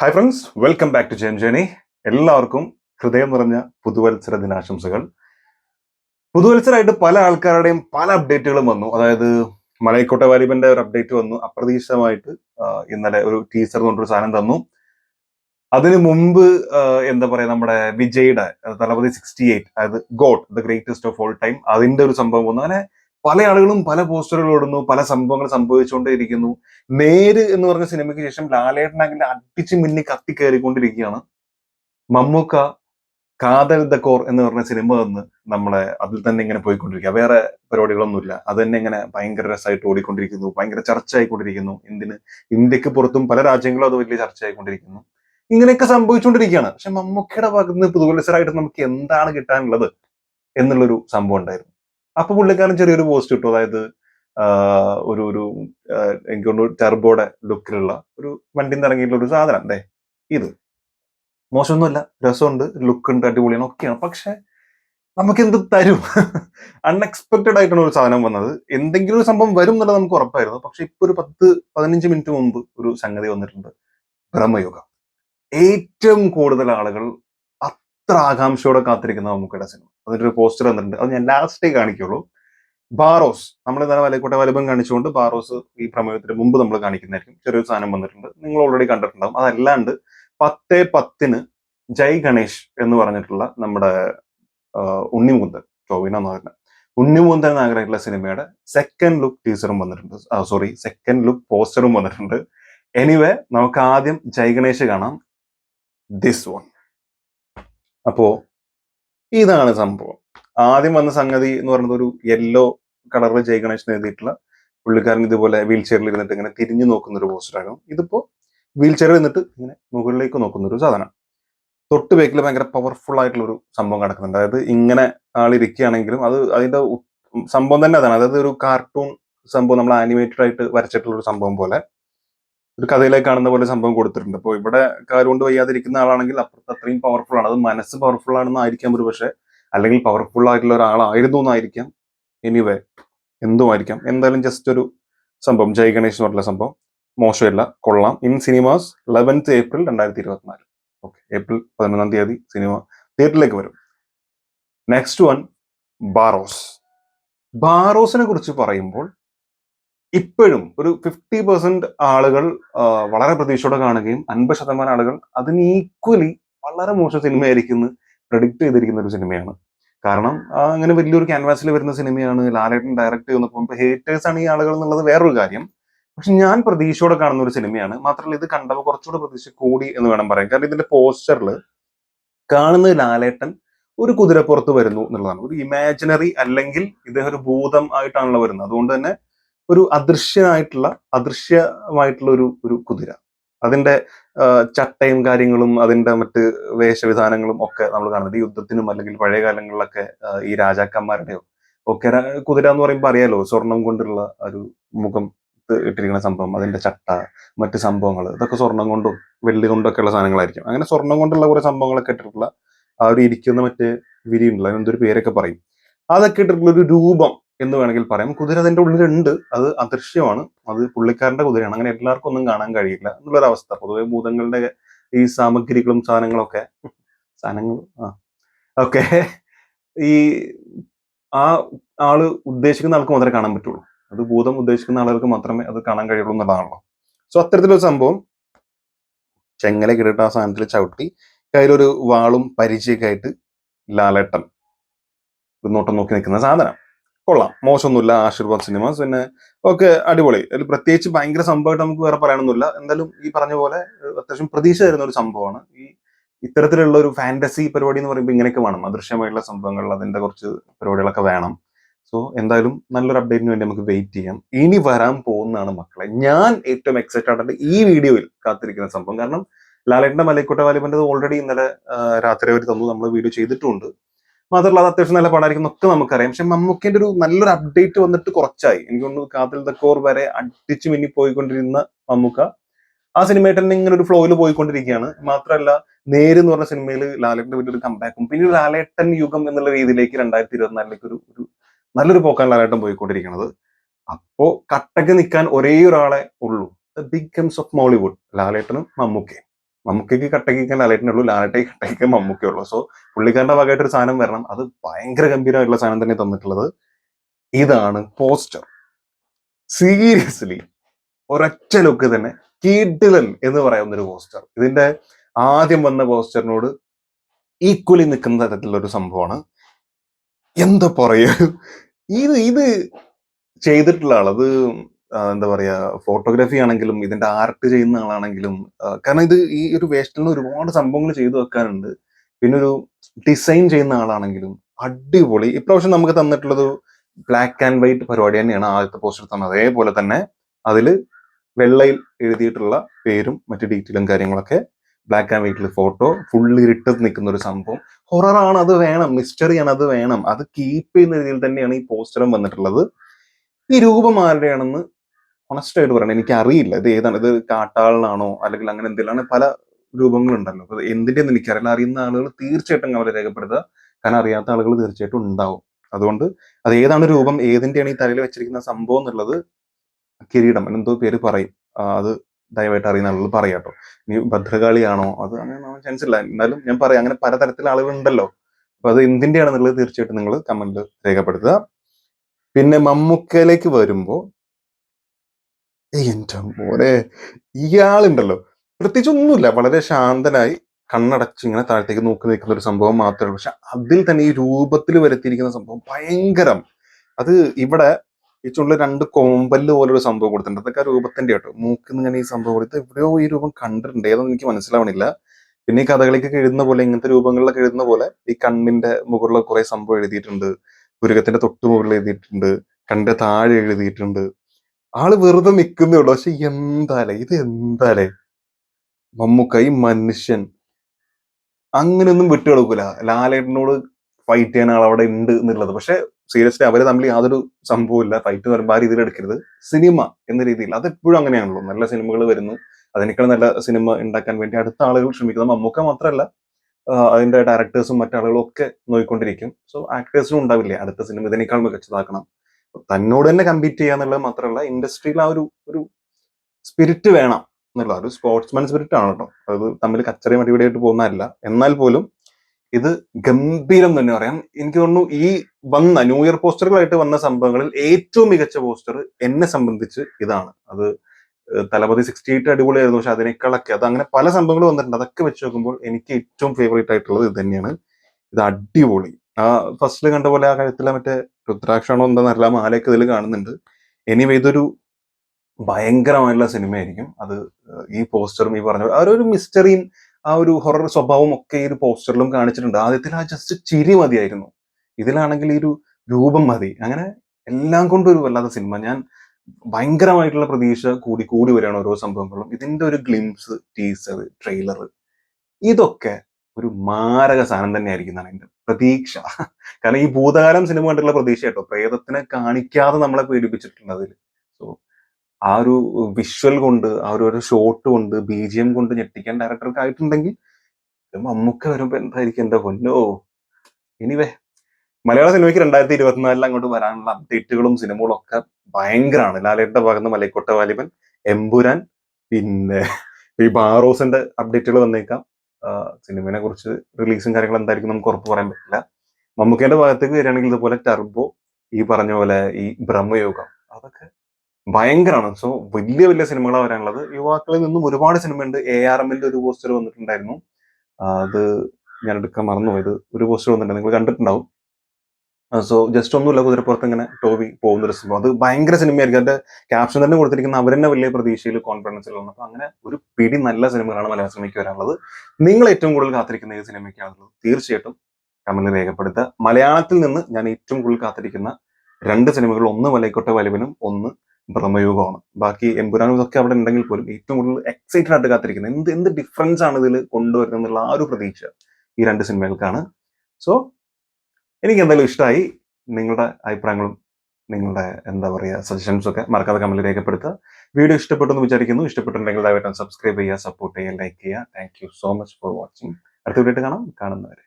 Hi friends welcome back to gen journey എല്ലാവർക്കും ഹൃദയം നിറഞ്ഞ പുതുവത്സര ദിനാശംസകൾ. പുതുവത്സരമായിട്ട് പല ആൾക്കാരുടെയും പല അപ്ഡേറ്റുകളും വന്നു. അതായത് മലൈക്കോട്ടെ വാലിബന്റെ ഒരു അപ്ഡേറ്റ് വന്നു. അപ്രതീക്ഷിതമായിട്ട് ഇന്നലെ ഒരു ടീച്ചർ കൊണ്ടൊരു സാധനം തന്നു. അതിനു മുമ്പ് എന്താ പറയാ നമ്മുടെ വിജയുടെ തലപതി സിക്സ്റ്റി എയ്റ്റ് അതായത് god the greatest of all time അതിന്റെ ഒരു സംഭവം വന്നു. അങ്ങനെ പല ആളുകളും പല പോസ്റ്ററുകൾ ഇടുന്നു പല സംഭവങ്ങൾ സംഭവിച്ചുകൊണ്ടേയിരിക്കുന്നു. നേര് എന്ന് പറഞ്ഞ സിനിമയ്ക്ക് ശേഷം ലാലേട്ടനാകിന്റെ അടിച്ച് മിന്നി കത്തി കയറിക്കൊണ്ടിരിക്കുകയാണ്. മമ്മൂക്ക കാതൽ ദ കോർ എന്ന് പറഞ്ഞ സിനിമ വന്ന് നമ്മളെ അതിൽ തന്നെ ഇങ്ങനെ പോയിക്കൊണ്ടിരിക്കുക. വേറെ പരിപാടികളൊന്നുമില്ല. അത് തന്നെ ഇങ്ങനെ ഭയങ്കര രസമായിട്ട് ഓടിക്കൊണ്ടിരിക്കുന്നു ഭയങ്കര ചർച്ച ആയിക്കൊണ്ടിരിക്കുന്നു എന്തിന്? ഇന്ത്യയ്ക്ക് പുറത്തും പല രാജ്യങ്ങളും അത് വലിയ ചർച്ച ആയിക്കൊണ്ടിരിക്കുന്നു ഇങ്ങനെയൊക്കെ സംഭവിച്ചുകൊണ്ടിരിക്കുകയാണ്. പക്ഷെ മമ്മൂക്കയുടെ ഭാഗത്ത് നിന്ന് പുതുവത്സരമായിട്ട് നമുക്ക് എന്താണ് കിട്ടാനുള്ളത് എന്നുള്ളൊരു സംഭവം ഉണ്ടായിരുന്നു. അപ്പൊ പുള്ളിക്കാരൻ ചെറിയൊരു പോസ്റ്റ് ഇട്ടു. അതായത് ഒരു ഒരു എനിക്ക് ടെർബോയുടെ ലുക്കിലുള്ള ഒരു വണ്ടിയിൽ നിന്ന് ഇറങ്ങിയിട്ടുള്ള ഒരു സാധനം. അല്ലേ ഇത്. മോശമൊന്നുമല്ല. രസമുണ്ട്. ലുക്ക് ഉണ്ട് അടിപൊളിയാണ് ഒക്കെയാണ്. പക്ഷെ നമുക്ക് എന്ത് തരും? അൺഎക്സ്പെക്ടഡ് ആയിട്ടാണ് ഒരു സാധനം വന്നത്. എന്തെങ്കിലും ഒരു സംഭവം വരും എന്നുള്ളത് നമുക്ക് ഉറപ്പായിരുന്നു. പക്ഷെ ഇപ്പൊ ഒരു പത്ത് പതിനഞ്ച് മിനിറ്റ് മുമ്പ് ഒരു സംഗതി വന്നിട്ടുണ്ട്. ബ്രഹ്മയോഗം ഏറ്റവും കൂടുതൽ ആളുകൾ അത്ര ആകാംക്ഷയോടെ കാത്തിരിക്കുന്ന മമ്മൂക്കയുടെ സിനിമ. അതിന്റെ ഒരു പോസ്റ്റർ വന്നിട്ടുണ്ട്. അത് ഞാൻ ലാസ്റ്റേ കാണിക്കുള്ളൂ. ബാറോസ്. നമ്മൾ ഇന്നലെ വലക്കോട്ടെ വലുപ്പം കാണിച്ചുകൊണ്ട് ബാറോസ് ഈ പ്രമേയത്തിന് മുമ്പ് നമ്മൾ കാണിക്കുന്നതായിരിക്കും. ചെറിയൊരു സാധനം വന്നിട്ടുണ്ട്. നിങ്ങൾ ഓൾറെഡി കണ്ടിട്ടുണ്ടാവും. അതല്ലാണ്ട് പത്തേ പത്തിന് ജയ് ഗണേഷ് എന്ന് പറഞ്ഞിട്ടുള്ള നമ്മുടെ ഉണ്ണിമുകുന്ദൻ ചോവിന എന്ന് പറഞ്ഞ ഉണ്ണിമുന്തൻ നാഗരായിട്ടുള്ള സിനിമയുടെ സെക്കൻഡ് ലുക്ക് ടീസറും വന്നിട്ടുണ്ട്. സോറി സെക്കൻഡ് ലുക്ക് പോസ്റ്ററും വന്നിട്ടുണ്ട്. എനിവേ നമുക്ക് ആദ്യം ജയ് ഗണേഷ് കാണാം. ദിസ് വൺ അപ്പോ ഇതാണ് സംഭവം. ആദ്യം വന്ന സംഗതി എന്ന് പറയുന്നത് ഒരു യെല്ലോ കളറിൽ ജയ് ഗണേശൻ എഴുതിയിട്ടുള്ള പുള്ളിക്കാരൻ ഇതുപോലെ വീൽ ചെയറിൽ ഇരുന്നിട്ട് ഇങ്ങനെ തിരിഞ്ഞു നോക്കുന്ന ഒരു പോസ്റ്ററാകും ഇതിപ്പോ വീൽ ചെയറിൽ നിന്നിട്ട് ഇങ്ങനെ മുകളിലേക്ക് നോക്കുന്ന ഒരു സാധനം. തൊട്ട് ബേക്കിൽ ഭയങ്കര പവർഫുൾ ആയിട്ടുള്ള ഒരു സംഭവം കിടക്കുന്നുണ്ട്. അതായത് ഇങ്ങനെ ആളിരിക്കുകയാണെങ്കിലും അത് അതിന്റെ സംഭവം തന്നെ അതാണ്. അതായത് ഒരു കാർട്ടൂൺ സംഭവം നമ്മൾ ആനിമേറ്റഡ് ആയിട്ട് വരച്ചിട്ടുള്ള ഒരു സംഭവം പോലെ. ഒരു കഥയിലേക്ക് കാണുന്ന പോലെ സംഭവം കൊടുത്തിട്ടുണ്ട്. അപ്പോൾ ഇവിടെ കാലുകൊണ്ട് വയ്യാതിരിക്കുന്ന ആളാണെങ്കിൽ അപ്പുറത്ത് അത്രയും പവർഫുൾ ആണ്. അത് മനസ്സ് പവർഫുൾ ആണെന്ന് ആയിരിക്കാം ഒരു പക്ഷേ അല്ലെങ്കിൽ പവർഫുൾ ആയിട്ടുള്ള ഒരാളായിരുന്നു എന്നായിരിക്കാം എനിവേ എന്തും ആയിരിക്കാം. എന്തായാലും ജസ്റ്റ് ഒരു സംഭവം. ജയ് ഗണേഷ് എന്ന് പറഞ്ഞ സംഭവം. മോശമില്ല. കൊള്ളാം. ഇൻ സിനിമാസ് ലെവൻത്ത് ഏപ്രിൽ രണ്ടായിരത്തി ഇരുപത്തിനാല് ഓക്കെ ഏപ്രിൽ പതിനൊന്നാം തീയതി സിനിമ തിയേറ്ററിലേക്ക് വരും. നെക്സ്റ്റ് വൺ ബാറോസ് ബാറോസിനെ കുറിച്ച് പറയുമ്പോൾ ഇപ്പോഴും ഒരു ഫിഫ്റ്റി പെർസെന്റ് ആളുകൾ വളരെ പ്രതീക്ഷയോടെ കാണുകയും അൻപത് ശതമാനം ആളുകൾ അതിന് ഈക്വലി വളരെ മോശം സിനിമയായിരിക്കും പ്രഡിക്റ്റ് ചെയ്തിരിക്കുന്ന ഒരു സിനിമയാണ്. കാരണം അങ്ങനെ വലിയൊരു ക്യാൻവാസിൽ വരുന്ന സിനിമയാണ് ലാലേട്ടൻ ഡയറക്റ്റ് ചെയ്യുന്നപ്പോൾ ഹേറ്റേഴ്സ് ആണ് ഈ ആളുകൾ എന്നുള്ളത് വേറൊരു കാര്യം. പക്ഷെ ഞാൻ പ്രതീക്ഷയോടെ കാണുന്ന ഒരു സിനിമയാണ്. മാത്രമല്ല ഇത് കണ്ടപ്പോൾ കുറച്ചുകൂടെ പ്രതീക്ഷ കൂടി എന്ന് വേണം പറയാൻ. കാരണം ഇതിന്റെ പോസ്റ്ററിൽ കാണുന്ന ലാലേട്ടൻ ഒരു കുതിരപ്പുറത്ത് വരുന്നു എന്നുള്ളതാണ്. ഒരു ഇമാജിനറി അല്ലെങ്കിൽ ഇദ്ദേഹം ഒരു ഭൂതം ആയിട്ടാണല്ലോ വരുന്നത്. അതുകൊണ്ട് തന്നെ ഒരു അദൃശ്യനായിട്ടുള്ള അദൃശ്യമായിട്ടുള്ള ഒരു ഒരു കുതിര അതിന്റെ ചട്ടയും കാര്യങ്ങളും അതിന്റെ മറ്റ് വേഷവിധാനങ്ങളും ഒക്കെ നമ്മൾ കാണുന്നുണ്ട്. യുദ്ധത്തിനും അല്ലെങ്കിൽ പഴയ കാലങ്ങളിലൊക്കെ ഈ രാജാക്കന്മാരുടെയോ ഒക്കെ കുതിര എന്ന് പറയുമ്പോൾ അറിയാലോ സ്വർണം കൊണ്ടുള്ള ഒരു മുഖം ഇട്ടിരിക്കുന്ന സംഭവം അതിന്റെ ചട്ട മറ്റ് സംഭവങ്ങൾ ഇതൊക്കെ സ്വർണം കൊണ്ടും വെള്ളി കൊണ്ടൊക്കെ ഉള്ള സാധനങ്ങളായിരിക്കും. അങ്ങനെ സ്വർണം കൊണ്ടുള്ള കുറെ സംഭവങ്ങളൊക്കെ ഇട്ടിട്ടുള്ള ആ ഒരു ഇരിക്കുന്ന മറ്റേ വിരിയുണ്ടല്ലോ അതിനെന്തൊരു പേരൊക്കെ പറയും. അതൊക്കെ ഇട്ടിട്ടുള്ള ഒരു രൂപം എന്ന് വേണമെങ്കിൽ പറയാം. കുതിര അതിന്റെ ഉള്ളിലുണ്ട്. അത് അദൃശ്യമാണ്. അത് പുള്ളിക്കാരന്റെ കുതിരയാണ്. അങ്ങനെ എല്ലാവർക്കും ഒന്നും കാണാൻ കഴിയില്ല എന്നുള്ളൊരവസ്ഥ. പൊതുവെ ഭൂതങ്ങളുടെ ഈ സാമഗ്രികളും സാധനങ്ങളൊക്കെ സാധനങ്ങൾ ആ ഓക്കെ ഈ ആ ആൾ ഉദ്ദേശിക്കുന്ന ആൾക്ക് മാത്രമേ കാണാൻ പറ്റുള്ളൂ. അത് ഭൂതം ഉദ്ദേശിക്കുന്ന ആളുകൾക്ക് മാത്രമേ അത് കാണാൻ കഴിയുള്ളൂ എന്നുള്ളതാണല്ലോ. സോ അത്തരത്തിലൊരു സംഭവം. ചെങ്ങല കിട്ടിട്ട് ആ സാധനത്തിൽ ചവിട്ടി. കയ്യിലൊരു വാളും പരിചയൊക്കെ ആയിട്ട് ലാലേട്ടൻ നോട്ടം നോക്കി നിൽക്കുന്ന സാധനം. കൊള്ളാം. മോശമൊന്നുമില്ല ആശീർവാദ് സിനിമാസ്. പിന്നെ ഒക്കെ അടിപൊളി. അതിൽ പ്രത്യേകിച്ച് ഭയങ്കര സംഭവമായിട്ട് നമുക്ക് വേറെ പറയാനൊന്നുമില്ല. എന്തായാലും ഈ പറഞ്ഞ പോലെ അത്യാവശ്യം പ്രതീക്ഷ തരുന്ന ഒരു സംഭവമാണ്. ഈ ഇത്തരത്തിലുള്ള ഒരു ഫാന്റസി പരിപാടി എന്ന് പറയുമ്പോൾ ഇങ്ങനെയൊക്കെ വേണം. അദൃശ്യമായിട്ടുള്ള സംഭവങ്ങൾ അതിന്റെ കുറച്ച് പരിപാടികളൊക്കെ വേണം. സോ എന്തായാലും നല്ലൊരു അപ്ഡേറ്റിന് വേണ്ടി നമുക്ക് വെയിറ്റ് ചെയ്യാം. ഇനി വരാൻ പോകുന്നതാണ് മക്കളെ. ഞാൻ ഏറ്റവും എക്സൈറ്റഡ് ആയിട്ട് ഈ വീഡിയോയിൽ കാത്തിരിക്കുന്ന സംഭവം. കാരണം ലാലേട്ടന്റെ മലൈക്കോട്ട വാലിബന്റെ ഓൾറെഡി ഇന്നലെ രാത്രി അവർ തന്നു. നമ്മൾ വീഡിയോ ചെയ്തിട്ടുണ്ട്. മാത്രമല്ല അത് അത്യാവശ്യം നല്ല പടമായിരിക്കും എന്നൊക്കെ നമുക്കറിയാം. പക്ഷെ മമ്മൂക്കിന്റെ ഒരു നല്ലൊരു അപ്ഡേറ്റ് വന്നിട്ട് കുറച്ചായി. എനിക്ക് തോന്നുന്നു കാതിൽ ദക്കോർ വരെ അടിച്ചു മിന്നി പോയിക്കൊണ്ടിരുന്ന മമ്മൂക്ക ആ സിനിമയായിട്ട് തന്നെ ഇങ്ങനെ ഒരു ഫ്ലോയിൽ പോയിക്കൊണ്ടിരിക്കുകയാണ്. മാത്രമല്ല നേര് എന്ന് പറഞ്ഞ സിനിമയിൽ ലാലേട്ടന്റെ വലിയൊരു കമ്പാക്കും പിന്നെ ലാലേട്ടൻ യുഗം എന്നുള്ള രീതിയിലേക്ക് രണ്ടായിരത്തി ഇരുപത്തിനാലിലേക്ക് ഒരു ഒരു നല്ലൊരു പോക്കാണ് ലാലേട്ടൻ പോയിക്കൊണ്ടിരിക്കുന്നത്. അപ്പോ കട്ടക്ക് നിൽക്കാൻ ഒരേ ഒരാളെ ഉള്ളൂ. The big guns of Mollywood ലാലേട്ടനും മമ്മൂക്കയും. മമ്മൂക്കയ്ക്ക് കട്ടയ്ക്ക് ഉള്ളൂ ലാലേട്ടയ്ക്ക് കട്ടയ്ക്ക് മമ്മൂക്കേ ഉള്ളൂ സോ പുള്ളിക്കാരന്റെ ഭാഗമായിട്ട് ഒരു സാധനം വരണം. അത് ഭയങ്കര ഗംഭീരമായിട്ടുള്ള സാധനം തന്നെ തന്നിട്ടുള്ളത്. ഇതാണ് പോസ്റ്റർ. സീരിയസ്ലി ഒരൊറ്റ ലുക്ക് തന്നെ കീഡിലൻ എന്ന് പറയുന്ന ഒരു പോസ്റ്റർ. ഇതിന്റെ ആദ്യം വന്ന പോസ്റ്ററിനോട് ഈക്വലി നിൽക്കുന്ന തരത്തിലുള്ള ഒരു സംഭവമാണ്. എന്താ പറയുക ഇത് ഇത് ചെയ്തിട്ടുള്ള ആളത് എന്താ പറയാ ഫോട്ടോഗ്രാഫി ആണെങ്കിലും ഇതിന്റെ ആർട്ട് ചെയ്യുന്ന ആളാണെങ്കിലും കാരണം ഇത് ഈ ഒരു വേസ്റ്റിൽ ഒരുപാട് സംഭവങ്ങൾ ചെയ്തു വെക്കാനുണ്ട്. പിന്നെ ഒരു ഡിസൈൻ ചെയ്യുന്ന ആളാണെങ്കിലും അടിപൊളി. ഇപ്രാവശ്യം നമുക്ക് തന്നിട്ടുള്ളത് ബ്ലാക്ക് ആൻഡ് വൈറ്റ് പരിപാടി തന്നെയാണ്. ആദ്യത്തെ പോസ്റ്റർ തന്നത്. അതേപോലെ തന്നെ അതിൽ വെള്ളയിൽ എഴുതിയിട്ടുള്ള പേരും മറ്റു ഡീറ്റെയിലും കാര്യങ്ങളൊക്കെ ബ്ലാക്ക് ആൻഡ് വൈറ്റിൽ ഫോട്ടോ ഫുള്ള് ഇരുട്ടത്ത് നിൽക്കുന്ന ഒരു സംഭവം. ഹൊററാണ് അത് വേണം. മിസ്റ്ററി ആണ് അത് വേണം. അത് കീപ്പ് ചെയ്യുന്ന രീതിയിൽ തന്നെയാണ് ഈ പോസ്റ്ററും വന്നിട്ടുള്ളത്. ഈ രൂപം ആരുടെയാണെന്ന് ആയിട്ട് പറയണം എനിക്ക് അറിയില്ല ഇത് ഏതാണ്? ഇത് കാട്ടാളനാണോ അല്ലെങ്കിൽ അങ്ങനെ എന്തെങ്കിലും പല രൂപങ്ങളുണ്ടല്ലോ. അപ്പൊ എന്തിന്റെന്ന് എനിക്കറിയില്ല. അറിയുന്ന ആളുകൾ തീർച്ചയായിട്ടും അവരെ രേഖപ്പെടുത്തുക. കാരണം അറിയാത്ത ആളുകൾ തീർച്ചയായിട്ടും ഉണ്ടാവും. അതുകൊണ്ട് അത് ഏതാണ് രൂപം ഏതിന്റെയാണ് ഈ തലയിൽ വെച്ചിരിക്കുന്ന സംഭവം എന്നുള്ളത് കിരീടം എന്തോ പേര് പറയും. അത് ദയവായിട്ട് അറിയുന്ന ആളുകൾ പറയാട്ടോ ഇനി ഭദ്രകാളിയാണോ? അത് അങ്ങനെ ചാൻസ് ഇല്ല. എന്നാലും ഞാൻ പറയാം അങ്ങനെ പലതരത്തിലുള്ള ആളുകൾ ഉണ്ടല്ലോ. അപ്പൊ അത് എന്തിന്റെയാണെന്നുള്ളത് തീർച്ചയായിട്ടും നിങ്ങൾ കമന്റിൽ രേഖപ്പെടുത്തുക. പിന്നെ മമ്മൂക്കയിലേക്ക് വരുമ്പോ എന്റെ മോനെ ഇയാളുണ്ടല്ലോ. പ്രത്യേകിച്ച് ഒന്നുമില്ല വളരെ ശാന്തനായി കണ്ണടച്ച് ഇങ്ങനെ താഴത്തേക്ക് നോക്കി നിൽക്കുന്ന ഒരു സംഭവം മാത്രമേ ഉള്ളൂ. പക്ഷെ അതിൽ തന്നെ ഈ രൂപത്തിൽ വരുത്തിയിരിക്കുന്ന സംഭവം ഭയങ്കരം. അത് ഇവിടെ ഈ ചുള്ളിൽ രണ്ട് കോമ്പൽ പോലൊരു സംഭവം കൊടുത്തിട്ടുണ്ട്. അതൊക്കെ രൂപത്തിന്റെ കേട്ടോ. മൂക്കിന്ന് ഇങ്ങനെ ഈ സംഭവം കൊടുത്ത് എവിടെയോ ഈ രൂപം കണ്ടിട്ടുണ്ട്. ഏതൊന്നും എനിക്ക് മനസ്സിലാവണില്ല. പിന്നെ ഈ കഥകളിലേക്ക് എഴുതുന്ന പോലെ ഇങ്ങനത്തെ രൂപങ്ങളിലൊക്കെ എഴുതുന്ന പോലെ ഈ കണ്ണിന്റെ മുകളിൽ കുറെ സംഭവം എഴുതിയിട്ടുണ്ട്. പുരുകത്തിന്റെ തൊട്ട് മുകളിൽ എഴുതിയിട്ടുണ്ട്. കണ്ണിന്റെ താഴെ എഴുതിയിട്ടുണ്ട്. ആൾ വെറുതെ നിൽക്കുന്നേ ഉള്ളൂ. പക്ഷെ എന്താലേ? ഇത് എന്താലേ? മമ്മൂക്കായി മനുഷ്യൻ. അങ്ങനെയൊന്നും വിട്ടുകൊടുക്കൂല ലാലേട്ടനോട് ഫൈറ്റ് ചെയ്യാൻ ആൾ അവിടെ ഉണ്ട് എന്നുള്ളത്. പക്ഷെ സീരിയസ്ലി അവർ തമ്മിൽ യാതൊരു സംഭവമില്ല ഫൈറ്റ് എന്ന് പറയുമ്പോൾ ആ രീതിയിൽ എടുക്കരുത്. സിനിമ എന്ന രീതിയിൽ. അത് എപ്പോഴും അങ്ങനെയാണല്ലോ. നല്ല സിനിമകൾ വരുന്നു. അതിനേക്കാൾ നല്ല സിനിമ ഉണ്ടാക്കാൻ വേണ്ടി അടുത്ത ആളുകൾ ശ്രമിക്കുന്നത് മമ്മൂക്ക മാത്രമല്ല. അതിന്റെ ഡയറക്ടേഴ്സും മറ്റാളുകളും ഒക്കെ നോക്കിക്കൊണ്ടിരിക്കും സോ ആക്ടേഴ്സിനും ഉണ്ടാവില്ലേ? അടുത്ത സിനിമ ഇതിനേക്കാൾ മികച്ചതാക്കണം. തന്നോട് തന്നെ കമ്പീറ്റ് ചെയ്യുക എന്നുള്ളത് മാത്രമല്ല ഇൻഡസ്ട്രിയിൽ ആ ഒരു ഒരു സ്പിരിറ്റ് വേണം എന്നുള്ള ഒരു സ്പോർട്സ്മാൻ സ്പിരിറ്റ് ആണ് കേട്ടോ. അത് തമ്മിൽ കച്ചറയും അടിപൊളിയായിട്ട് പോകുന്നതല്ല. എന്നാൽ പോലും ഇത് ഗംഭീരം തന്നെ പറയാം. എനിക്ക് തോന്നുന്നു ഈ വന്ന ന്യൂ ഇയർ പോസ്റ്ററുകളായിട്ട് വന്ന സംഭവങ്ങളിൽ ഏറ്റവും മികച്ച പോസ്റ്റർ എന്നെ സംബന്ധിച്ച് ഇതാണ്. അത് തലപതി സിക്സ്റ്റി എയ്റ്റ് അടിപൊളിയായിരുന്നു. പക്ഷെ അതിനേക്കാളൊക്കെ അത് അങ്ങനെ പല സംഭവങ്ങൾ വന്നിട്ടുണ്ട്. അതൊക്കെ വെച്ച് നോക്കുമ്പോൾ എനിക്ക് ഏറ്റവും ഫേവറേറ്റ് ആയിട്ടുള്ളത് ഇത് തന്നെയാണ്. ഇത് അടിപൊളി. ആ ഫസ്റ്റിൽ കണ്ട പോലെ ആ കഴുത്തിലെ മറ്റേ രുദ്രാക്ഷാണോ എന്താണെന്നറിയില്ല മാലയൊക്കെ ഇതിൽ കാണുന്നുണ്ട്. എനിവേ ഇതൊരു ഭയങ്കരമായിട്ടുള്ള സിനിമയായിരിക്കും. അത് ഈ പോസ്റ്ററും ഈ പറഞ്ഞ ആ ഒരു മിസ്റ്ററിയും ആ ഒരു ഹൊറർ സ്വഭാവം ഒക്കെ ഈ ഒരു പോസ്റ്ററിലും കാണിച്ചിട്ടുണ്ട്. ആദ്യത്തിൽ ആ ജസ്റ്റ് ചിരി മതിയായിരുന്നു. ഇതിലാണെങ്കിൽ ഈ ഒരു രൂപം മതി. അങ്ങനെ എല്ലാം കൊണ്ടും ഒരു വല്ലാത്ത സിനിമ. ഞാൻ ഭയങ്കരമായിട്ടുള്ള പ്രതീക്ഷ കൂടി കൂടി വരികയാണ് ഓരോ സംഭവങ്ങളും ഇതിന്റെ ഒരു ഗ്ലിംസ് ടീസർ ട്രെയിലർ ഇതൊക്കെ ഒരു മാരക സാധനം തന്നെയായിരിക്കും എന്നാണ് എന്റെ പ്രതീക്ഷ. കാരണം ഈ ഭൂതകാലം സിനിമ കണ്ടിട്ടുള്ള പ്രതീക്ഷ കേട്ടോ. പ്രേതത്തിനെ കാണിക്കാതെ നമ്മളെ പീഡിപ്പിച്ചിട്ടുണ്ട് അതിൽ സോ ആ ഒരു വിഷ്വൽ കൊണ്ട് ആ ഒരു ഒരു ഷോട്ട് കൊണ്ട് ബി ജി എം കൊണ്ട് ഞെട്ടിക്കാൻ ഡയറക്ടർക്ക് ആയിട്ടുണ്ടെങ്കിൽ മമ്മൂക്ക വരുമ്പോ എന്തായിരിക്കും എന്റെ പൊന്നോ? എനിവേ മലയാള സിനിമയ്ക്ക് രണ്ടായിരത്തി ഇരുപത്തിനാലിൽ അങ്ങോട്ട് വരാനുള്ള അപ്ഡേറ്റുകളും സിനിമകളും ഒക്കെ ഭയങ്കരമാണ്. ലാലേട്ടന്റെ ഭാഗത്ത് മലൈക്കോട്ട വാലിബൻ എമ്പുരാൻ പിന്നെ ഈ ബാറോസിന്റെ അപ്ഡേറ്റുകൾ വന്നേക്കാം. സിനിമയെ കുറിച്ച് റിലീസും കാര്യങ്ങളും എന്തായിരിക്കും നമുക്ക് ഉറപ്പ് പറയാൻ പറ്റില്ല. മമ്മൂക്കേന്റെ ഭാഗത്തേക്ക് വരികയാണെങ്കിൽ ഇതുപോലെ ടർബോ ഈ പറഞ്ഞ പോലെ ഈ ബ്രഹ്മയോഗം അതൊക്കെ ഭയങ്കരമാണ് സോ വലിയ വലിയ സിനിമകളാണ് വരാനുള്ളത്. യുവാക്കളിൽ നിന്നും ഒരുപാട് സിനിമയുണ്ട്. എ ആർ എമ്മിന്റെ ഒരു പോസ്റ്റർ വന്നിട്ടുണ്ടായിരുന്നു. അത് ഞാൻ എടുക്കാൻ മറന്നുപോയത്. ഒരു പോസ്റ്റർ വന്നിട്ടുണ്ട്. നിങ്ങൾ കണ്ടിട്ടുണ്ടാവും. സോ ജസ്റ്റ് ഒന്നുമില്ല കുതിരപ്പുറത്ത് ഇങ്ങനെ ടോവി പോകുന്ന ഒരു സംഭവം. അത് ഭയങ്കര സിനിമയായിരിക്കും. അതിന്റെ ക്യാപ്ഷൻ തന്നെ കൊടുത്തിരിക്കുന്ന അവർ തന്നെ വലിയ പ്രതീക്ഷയിൽ കോൺഫിഡൻസിൽ വന്നു. അപ്പൊ അങ്ങനെ ഒരു പിടി നല്ല സിനിമകളാണ് മലയാള സിനിമയ്ക്ക് വരാനുള്ളത്. നിങ്ങൾ ഏറ്റവും കൂടുതൽ കാത്തിരിക്കുന്ന ഏത് സിനിമയ്ക്കാണുള്ളത് തീർച്ചയായിട്ടും കമന്റിൽ രേഖപ്പെടുത്തുക. മലയാളത്തിൽ നിന്ന് ഞാൻ ഏറ്റവും കൂടുതൽ കാത്തിരിക്കുന്ന രണ്ട് സിനിമകൾ ഒന്ന് മലൈക്കോട്ടെ വലുവിനും ഒന്ന് ബ്രഹ്മയുഗമാണ്. ബാക്കി എമ്പുരാനും ഇതൊക്കെ അവിടെ ഉണ്ടെങ്കിൽ പോലും ഏറ്റവും കൂടുതൽ എക്സൈറ്റഡ് ആയിട്ട് കാത്തിരിക്കുന്നത്. എന്ത് എന്ത് ഡിഫറൻസ് ആണ് ഇതിൽ കൊണ്ടുവരുന്നത് എന്നുള്ള ആ ഒരു പ്രതീക്ഷ ഈ രണ്ട് സിനിമകൾക്കാണ്. സോ എനിക്ക് എന്തായാലും ഇഷ്ടമായി നിങ്ങളുടെ അഭിപ്രായങ്ങളും നിങ്ങളുടെ എന്താ പറയുക സജഷൻസൊക്കെ മറക്കാതെ കമന്റിൽ രേഖപ്പെടുത്തുക. വീഡിയോ ഇഷ്ടപ്പെട്ടെന്ന് വിചാരിക്കുന്നു. ഇഷ്ടപ്പെട്ടിട്ടുണ്ടെങ്കിൽ ദയവായിട്ട് സബ്സ്ക്രൈബ് ചെയ്യുക സപ്പോർട്ട് ചെയ്യുക ലൈക്ക് ചെയ്യുക. Thank you so much for watching അടുത്ത വീഡിയോ കാണാം. കാണുന്നവരെ.